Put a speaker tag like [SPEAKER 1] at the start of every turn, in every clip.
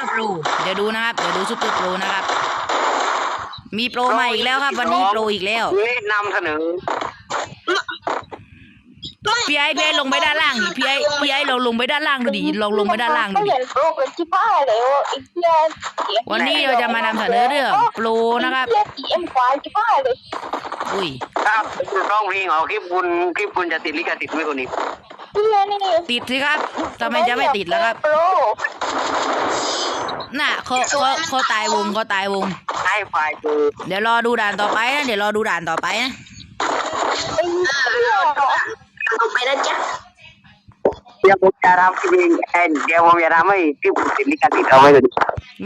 [SPEAKER 1] ปอร์โปรเดี๋ยวดูนะครับ เดี๋ยวดูซุปเปอร์โปรนะครับ มีโปรมาอีกแล้วครับ วันนี้โปรอีกแล้ว
[SPEAKER 2] แนะนำเสนอ
[SPEAKER 1] พี่ไอ้พี่ไอ้ลงไปด้านล่างดิพี่ไอ้พี่ไอ้ลองลงไปด้านล่างดูดิลองลงไปด้านล่างดู
[SPEAKER 3] ไม่
[SPEAKER 1] ดิ
[SPEAKER 3] เห็นโปรกันที่บ้านเลยว่าไอ้เหี้ยเสีย
[SPEAKER 1] วันนี้เราจะมานำเสนอเรื่องโปรนะครับ
[SPEAKER 3] ไอ้เหี้ยสีเอ็มควายที่บ้านเลย
[SPEAKER 1] อุ้ย
[SPEAKER 2] ครับร้องเพลงเหรอคลิปคุณคลิปคุณจะติดลิขสิทธิ์ไหมคนนี้
[SPEAKER 3] เหี้ยนี่
[SPEAKER 1] ติดสิครับทำไมจะไม่ติดล่ะครับ
[SPEAKER 3] โปร
[SPEAKER 1] น่ะเขาเขาเขาตายวงเขาตายวง
[SPEAKER 2] ให้ไฟล์ดู
[SPEAKER 1] เดี๋ยวรอดูด่านต่อไปนะเดี๋ยวรอดูด่านต่อไปนะ
[SPEAKER 3] ไอ้เหี้ย
[SPEAKER 4] เอาไปนะจ๊ะ
[SPEAKER 2] เดี๋ยวผมจะทำคลิปเองเอ้ยเดี๋ยวผมจะทำให้คลิปติดลิขสิทธิ์เอาไว้คนนี้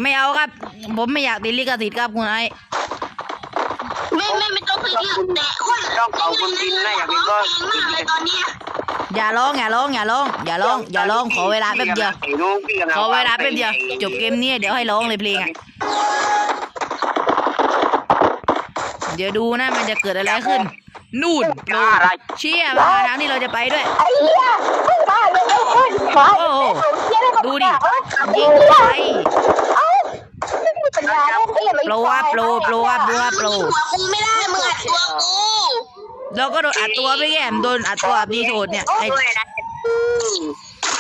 [SPEAKER 1] ไม่เอาครับ ผมไม่อยากติดลิขสิทธิ์ครับคุณไอ้
[SPEAKER 4] ไม่ไม่ไม่ต้องไปเรียกแต่ว่า
[SPEAKER 2] ต้องเอาคุณบินนะอย่าเป็นก็
[SPEAKER 4] เพลงมากเลยตอนเนี้ย
[SPEAKER 1] อย่าร้องอย่าร้องอย่าร้องอย่าร้องอย่าร้องขอเวลาแป๊บเดียวขอเวลาแป๊บเดียวจบเกมนี้เดี๋ยวให้ร้องเลยเพลงอะเดี๋ยวดูนะมันจะเกิดอะไรขึ้น นู่นโปรเชี่ยมาทางที่เราจะไปด้วย
[SPEAKER 3] ไอ้เหี้ยไม่บ้าเลยไอ้คนควาย
[SPEAKER 1] โอ้โห
[SPEAKER 3] เหี้ยได้มา
[SPEAKER 1] ดูดิ
[SPEAKER 3] ยิ
[SPEAKER 1] ยิ
[SPEAKER 3] ง
[SPEAKER 1] ง
[SPEAKER 3] ไป
[SPEAKER 1] ไป
[SPEAKER 3] เอ้าไม่มีปัญญาเล่นไอ้เหี้ยไม่
[SPEAKER 1] โปรอัพโปรโปรอัพโปรอัพโปร
[SPEAKER 4] หัวกูไม่ได้มึงอัดตัวกู
[SPEAKER 1] เราก็โดนอัดตัวไปแก้มโดนอัดตัวดีโทษเนี่ยไอ้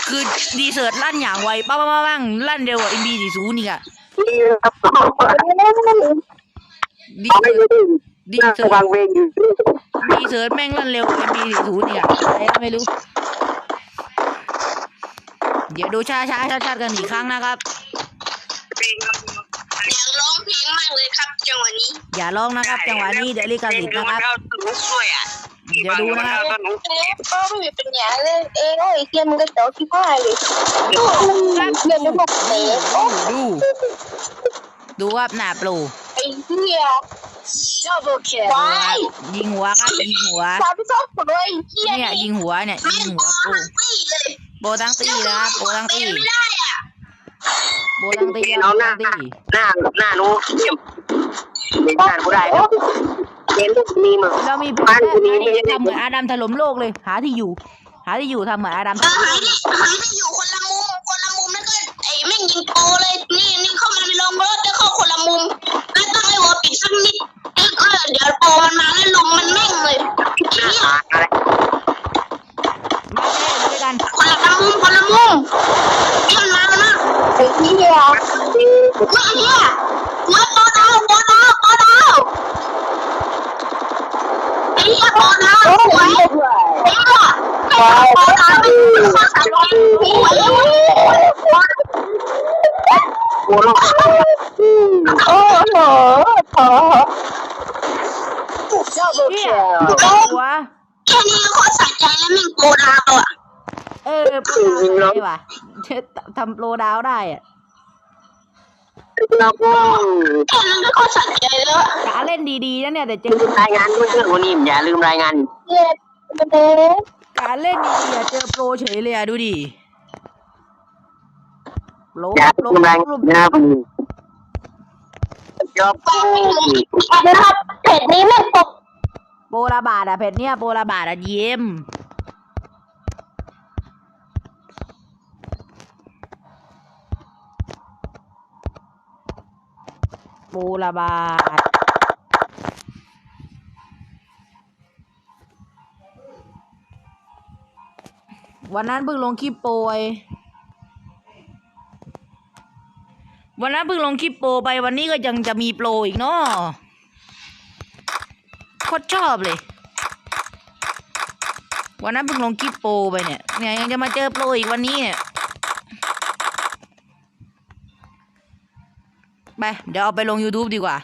[SPEAKER 1] คือดีเซิร์ตลั่นอย่างไวป้าป้าป้าป้งลั่นเร็วกว่าเอ็มบีสี่ศูนย์นี่อะดีเซิร์ตดีเซิร์ต
[SPEAKER 2] งเพลงอยู่
[SPEAKER 1] ดีเซิร์ตแม่งลั่นเร็วกว่าเอ็มบีสี่ศูนย์นี่อะอะไรก็ไม่รู้ เดี๋ยวดูช้าช้าชัดชัดๆกันอีกครั้งนะครับา
[SPEAKER 4] กเลยครับจังหวะนี้
[SPEAKER 1] อย่าร้องนะครับ จังหวะนี้เดี๋ยวลิขสิทธิ์นะครับ
[SPEAKER 2] ด้วยอะ
[SPEAKER 1] เดี๋ยวดูนะครับ
[SPEAKER 3] เอ๊ะก็ไม่มีปัญญาเล่นเองไอ้เหี้ยมึงก็เจ๋อที่บ้านเลยเล่นในพวกเตะโอ้
[SPEAKER 1] ดูดูครับหน้าโปร
[SPEAKER 3] ไอ้เหี้ย
[SPEAKER 4] double kill
[SPEAKER 3] ควาย
[SPEAKER 1] ยิงหัวครับยิงหัว
[SPEAKER 3] สามชอบคนเลยไอ้เหี้ย
[SPEAKER 1] เนี่ยยิงหัวเนี่ยยิงหัวโปร
[SPEAKER 4] ปี้เลย
[SPEAKER 1] โปรตั้งตีนะครับโปรตั้ง
[SPEAKER 4] เป็
[SPEAKER 1] ตี
[SPEAKER 4] นไม่ได้อะ
[SPEAKER 1] โปรตั้งตีค
[SPEAKER 2] น้
[SPEAKER 1] รั
[SPEAKER 2] อบงหน้า
[SPEAKER 1] ตั้งตี
[SPEAKER 2] หน้าหน้ารู้เยี่ยมเล่นงานกูได้แล้วเล่นลูกนี้มึง
[SPEAKER 1] เรามี
[SPEAKER 2] บ้านกูนี้ไม่ได้
[SPEAKER 1] ทำเหมือนอาดัมถล่มโลกเลย หาที่อยู่ หาที่อยู่ทำเหมือนอาดัมถ
[SPEAKER 4] เออ
[SPEAKER 1] ล่ม
[SPEAKER 4] หายดิหายไปอยู่ ไอ้เหี้ยว่า
[SPEAKER 2] ไอ้
[SPEAKER 3] เนี่
[SPEAKER 4] ยหัวโปดาวโปดาวโปดาวไอ้เหี้ยโปดาวสวยไอ้เหี้ยไอ้โปดาวเป็นคนสำคัญหัวเลย
[SPEAKER 2] โอ้โห
[SPEAKER 3] โอ้โหโอ้โห
[SPEAKER 1] เนี่ยหัว
[SPEAKER 4] แค่นี้ก็โคตรสะใจแล้วแม่งโปดาวอะ
[SPEAKER 1] เออโปรดาวได้ว่ะทำโปรดาวได้อะ
[SPEAKER 2] เราก็
[SPEAKER 4] แค่นั้นก็โคตรสะใจแล้วอะ
[SPEAKER 1] กาเล่นดีๆนะเนี่ยแต่เจอลื
[SPEAKER 2] มรายงานเพื่อนคนนี้อย่าลืมรายงาน
[SPEAKER 3] เหี้ยมันเด้
[SPEAKER 1] กาเล่นดีๆเจอโปรเฉยเลยอะดูดิโล
[SPEAKER 2] อย่า
[SPEAKER 1] ล
[SPEAKER 2] ลืมรายงานนะคนนี้จบ
[SPEAKER 3] นะครับเพจนี้แม่งตก
[SPEAKER 1] โปรระบาดอะเพจเนี้ยโปรระบาดอะเยี่ยม ปรระบาดวันนั้นเพิ่งลงคลิปโปรวันนั้นเพิ่งลงคลิปโปรไปวันนี้ก็ยังจะมีโปรอีกเนาะโคตรชอบเลย วันนั้นเพิ่งลงคลิปโปรไปเนี่ยเนี่ยยังจะมาเจอโปรอีกวันนี้เนี่ย ไป เดี๋ยวเอาไปลง YouTube ดีกว่า